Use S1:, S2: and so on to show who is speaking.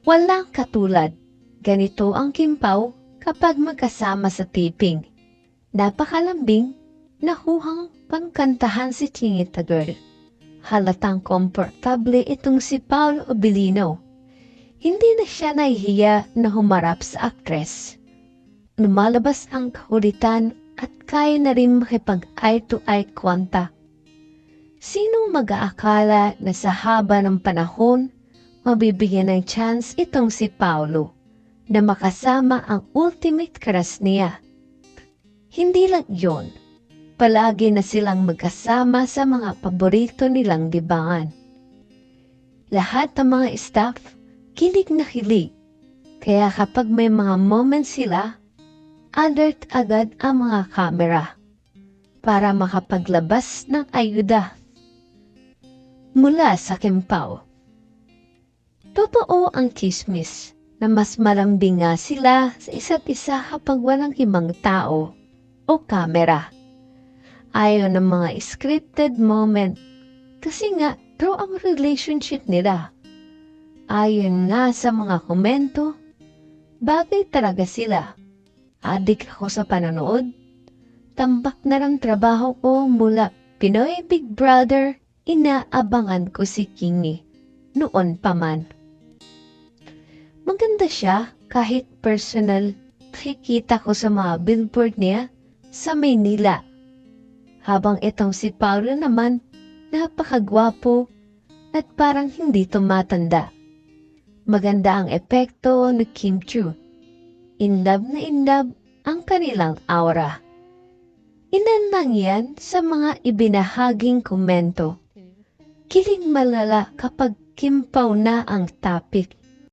S1: Walang katulad. Ganito ang kimpaw kapag magkasama sa tiping. Napakalambing, nahuhang pangkantahan si Chingita Girl. Halatang komportable itong si Paolo Abilino. Hindi na siya nahihiya na humarap sa aktres. Lumalabas ang kahulitan at kaya na rin makipag-eye-to-eye contact. Sinong mag-aakala na sa haba ng panahon, mabibigyan ng chance itong si Paolo na makasama ang ultimate crush niya. Hindi lang yon, palagi na silang magkasama sa mga paborito nilang libangan. Lahat ng mga staff, kilig na kilig. Kaya kapag may mga moments sila, alert agad ang mga kamera para makapaglabas ng ayuda mula sa Kimpaw. Totoo ang chismis na mas malambing nga sila sa isa't isa kapag walang ibang tao o kamera. Ayaw ng mga scripted moment kasi nga true ang relationship nila. Ayon nga sa mga komento, bagay talaga sila. Adik ako sa panonood. Tambak na lang trabaho ko mula Pinoy Big Brother, inaabangan ko si Kingi. Noon pa man. Maganda siya kahit personal. Nakikita ko sa mga billboard niya sa Maynila. Habang itong si Paolo naman, napakagwapo at parang hindi tumatanda. Maganda ang epekto ni Kim Chu. In love na in love ang kanilang aura. Inan lang yan sa mga ibinahaging komento. Kiling malala kapag kimpaw na ang topic